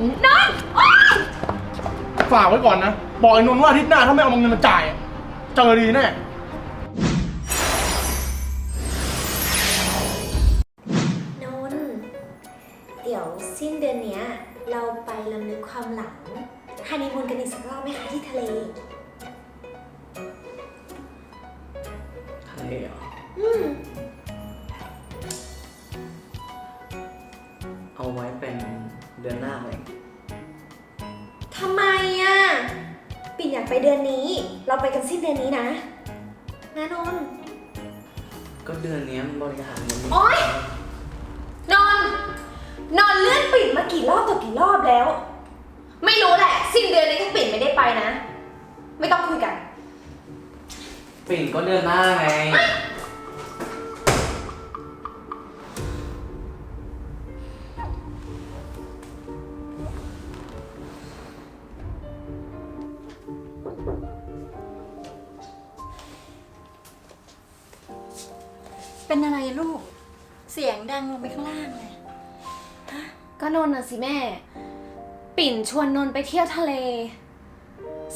นนท์โอ๊ยฝากไว้ก่อนนะ บอกไอ้นนท์ว่าอาทิตย์หน้าถ้าไม่เอาเงินมาจ่ายอะเจอดีแน่ นนท์เดี๋ยวสิ้นเดือนเนี้ย เราไปลำลึกความหลังฮันนีมูนกันอีกสักรอบไหมคะที่ทะเล ไปกันสิ้นเดือนนี้นะนะนนท์ก็เดือนนี้มันบริหารเงินไม่โอ๊ย นนท์นอนเลื่อนปิ่นมากี่รอบต่อกี่รอบแล้ว ไม่รู้แหละ สิ้นเดือนนี้ถ้าปิ่นไม่ได้ไปนะ ไม่ต้องคุยกัน ปิ่นก็เดือนหน้าไง เป็นอะไรลูก เสียงดังลงไปข้างล่างเลยก็นนท์น่ะสิแม่ ปิ่นชวนนนท์ไปเที่ยวทะเล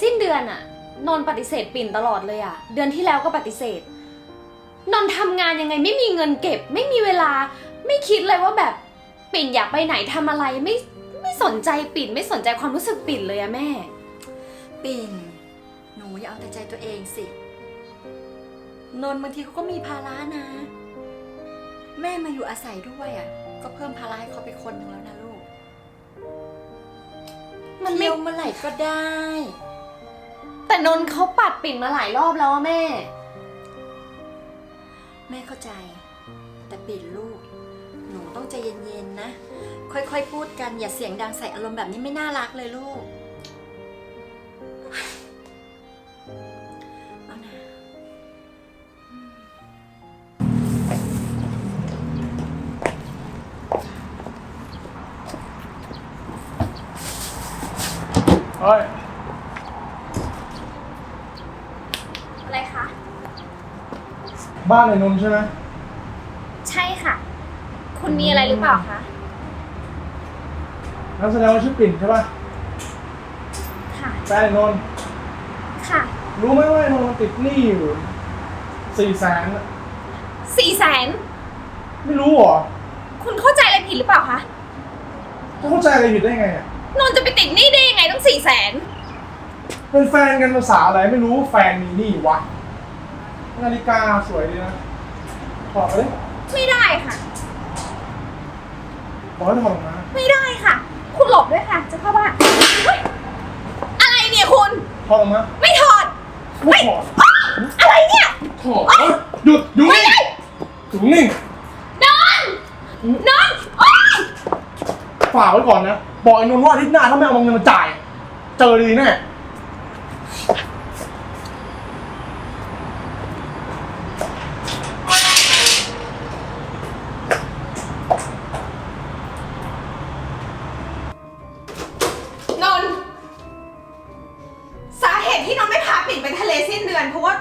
สิ้นเดือนอะนนท์ปฏิเสธปิ่นตลอดเลยอะเดือนที่แล้วก็ปฏิเสธ นนท์ทำงานยังไงไม่มีเงินเก็บ ไม่มีเวลา ไม่คิดเลยว่าแบบปิ่นอยากไปไหนทำอะไรไม่ไม่สนใจปิ่นไม่สนใจความรู้สึกปิ่นเลยอะแม่ ปิ่น หนูอย่าเอาแต่ใจตัวเองสิ นนท์บางทีเขาก็มีภาระนะ แม่มาอยู่อาศัยด้วยอะ ก็เพิ่มภาระให้เขาไปคนหนึ่งแล้วนะลูก มันไม่ เที่ยวเมื่อไหร่ก็ได้ แต่นนท์เขาปัดปิ่นมาหลายรอบแล้วอะแม่ แม่เข้าใจ แต่ปิ่นลูก หนูต้องใจเย็นๆนะ ค่อยๆพูดกันอย่าเสียงดังใส่อารมณ์แบบนี้ไม่น่ารักเลยลูก เฮ้ย อะไรคะ บ้านไอ้นนท์ใช่ไหมใช่ค่ะ คุณมีอะไรหรือเปล่าคะ นั่นแสดงว่าชื่อปิ่นใช่ป่ะ ค่ะ แฟนไอ้นนท์ค่ะ รู้ไหมว่าไอ้นนท์มันติดหนี้อยู่สี่แสนสี่แสน ไม่รู้เหรอคุณเข้าใจอะไรผิดหรือเปล่าคะ จะเข้าใจอะไรผิดได้ไงอะ นนท์จะไปติดหนี้ได้ยังไงตั้งสี่แสนเป็นแฟนกันภาษาอะไรไม่รู้แฟนมีหนี้วะ นาฬิกาสวยดีนะถอดไปเลยไม่ได้ค่ะ บอกให้ถอดออกมาไม่ได้ค่ะ คุณหลบด้วยค่ะ จะเข้าบ้านเฮ้ยอะไรเนี่ยคุณ ถอดออกมาไม่ถอดไม่ถอดอ้าวอะไรเนี่ย ถอดเอ้ยหยุดอยู่นี่อยู่นิ่งนอนนอนโอ๊ย ฝากไว้ก่อนนะ บอกไอ้นนท์ว่าอาทิตย์หน้าถ้าไม่เอาเงินมาจ่าย เจอดีแน่นนท์สาเหตุที่นนท์ไม่พาปิ่นไปทะเลสิ้นเดือนเพราะว่า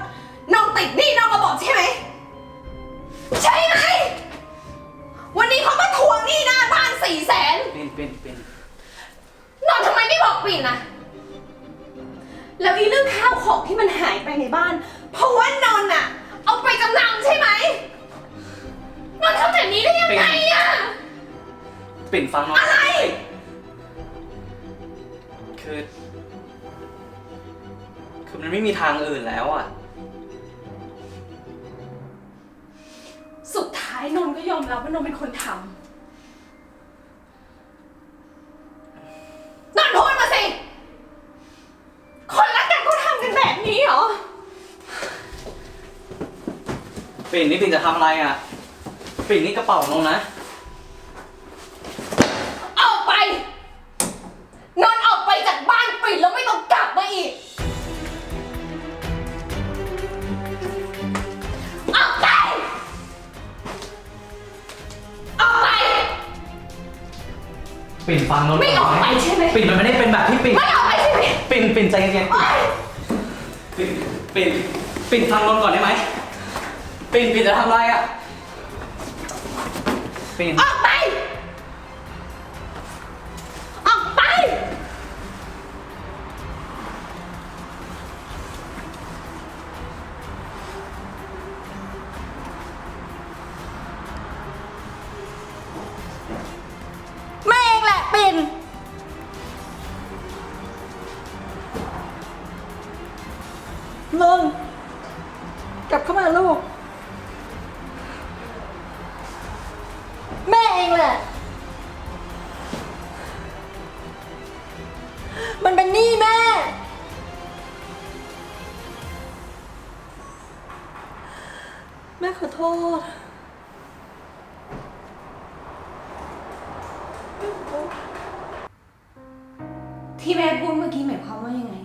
นนท์ติดหนี้นอกระบบใช่ไหม ใช่ไหม วันนี้เขามาทวงหนี้หน้าบ้านสี่แสนปิ่นปิ่นปิ่นนอนทำไมไม่บอกปิ่นอะแล้วอีเรื่องข้าวของที่มันหายไปในบ้าน เพราะว่านอนอะเอาไปจำนำใช่ไหมนอนทำแบบนี้ได้ยังไงอะปิ่นฟังหน่อยอะไร คือ คือมันไม่มีทางอื่นแล้วอะ ท้ายนนท์ก็ยอมรับว่านนท์เป็นคนทำนนท์พูดมาสิ คนรักกันก็ทำกันแบบนี้เหรอ ปิ่นนี่ปิ่นจะทำอะไรอะ ปิ่นนี่กระเป๋านงนะ ปิ่นฟังนนท์ไม่ออกไปใช่ไหมปิ่นมันไม่ได้เป็นแบบที่ปิ่นไม่ออกไปใช่ไหมปิ่นปิ่นใจเย็นโอ๊ยๆปิ่นปิ่นปิ่นฟังนนท์ก่อนได้ไหมปิ่นปิ่นจะทำอะไรอะปิ่นออกไปออกไป มันเป็นหนี้แม่ แม่ขอโทษ ที่แม่พูดเมื่อกี้หมายความว่ายังไง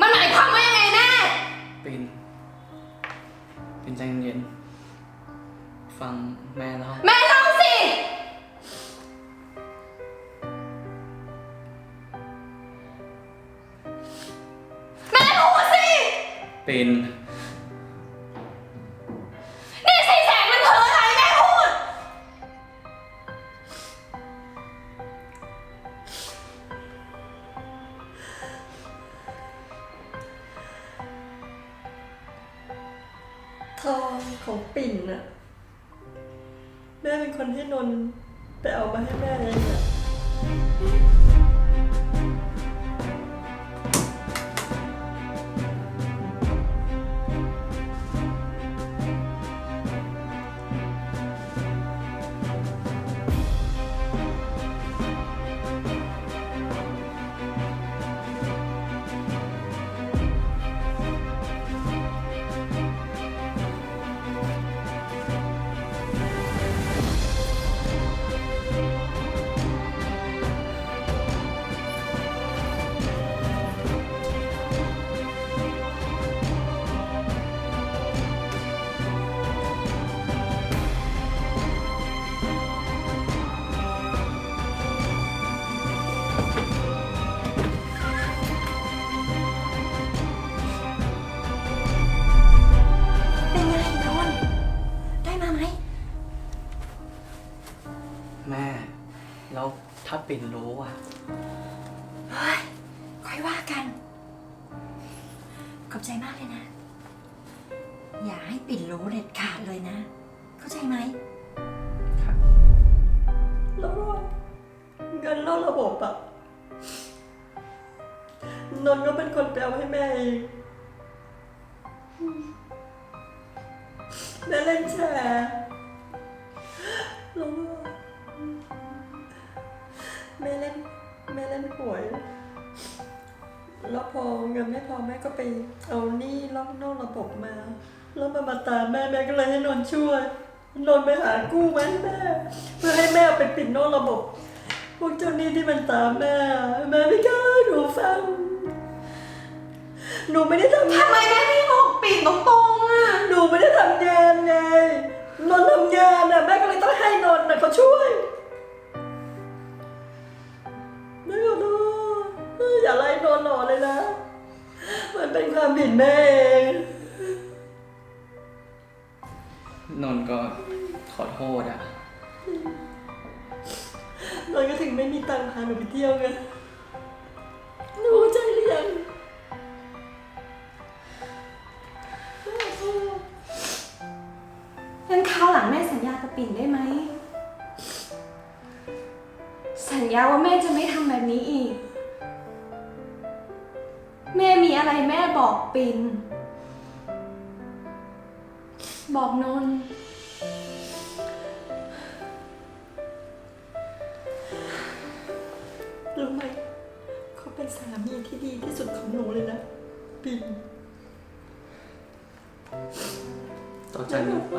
มันหมายความว่ายังไงแน่ ปิ่นปิ่นใจเย็นๆฟังแม่เล่า แม่เล่า ปิ่นนี่สี่แสนมันคืออะไรแม่พูด ทองของปิ่นน่ะแม่เป็นคนให้นนท์ไปเอามาให้แม่เองอะ แล้วถ้าปิ่นรู้อะ เฮ้ยค่อยว่ากัน ขอบใจมากเลยนะ อย่าให้ปิ่นรู้เด็ดขาดเลยนะ เข้าใจไหมครับ แล้วก็เงินนอกระบบอะนนท์ก็เป็นคนไปเอาให้แม่เองแม่เล่นแชร์ แม่เล่นแม่เล่นหวย แล้วพอเงินไม่พอแม่ก็ไปเอาหนี้ล็อกนอกระบบมา แล้วมันมาตามแม่แม่ก็เลยให้นนท์ช่วย นนท์ไปหากู้มาให้แม่ เพื่อให้แม่เอาไปปิดนอกระบบ พวกเจ้าหนี้ที่มันตามแม่แม่ไม่กล้าหนูฟัง หนูไม่ได้ทำทำไมแม่ไม่บอกปิ่นตรงๆอะ หนูไม่ได้ แม่เองนนท์ก็ขอโทษอะนนท์ก็ถึงไม่มีตังค์พาหนูไปเที่ยวไง อะไรแม่บอกปิ่นบอกนนท์รู้ไหมเขาเป็นสามีที่ดีที่สุดของหนูเลยนะปิ่นต่อจากนี้ไป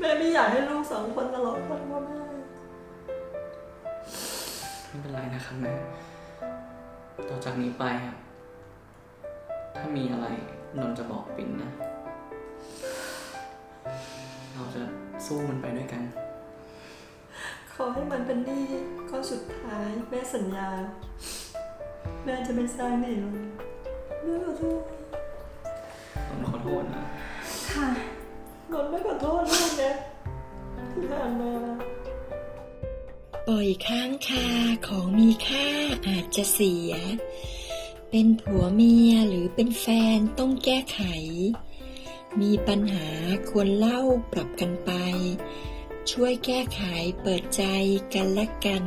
แม่ไม่อยากให้ลูกสองคนทะเลาะกันพ่อแม่ไม่เป็นไรนะครับแม่ ต่อจากนี้ไปอะ ถ้ามีอะไรนนท์จะบอกปิ่นนะ เราจะสู้มันไปด้วยกัน ขอให้มันเป็นหนี้ก้อนสุดท้ายแม่สัญญา แม่จะไม่สร้างหนี้เลยแม่ขอโทษนนท์ขอโทษนะ ค่ะ นนท์ไม่ขอโทษลูกนะที่ผ่านมาปล่อยค้างคาของมีค่าอาจจะเสีย เป็นผัวเมียหรือเป็นแฟนต้องแก้ไข มีปัญหาควรเล่าปรับกันไป ช่วยแก้ไขเปิดใจกันและกัน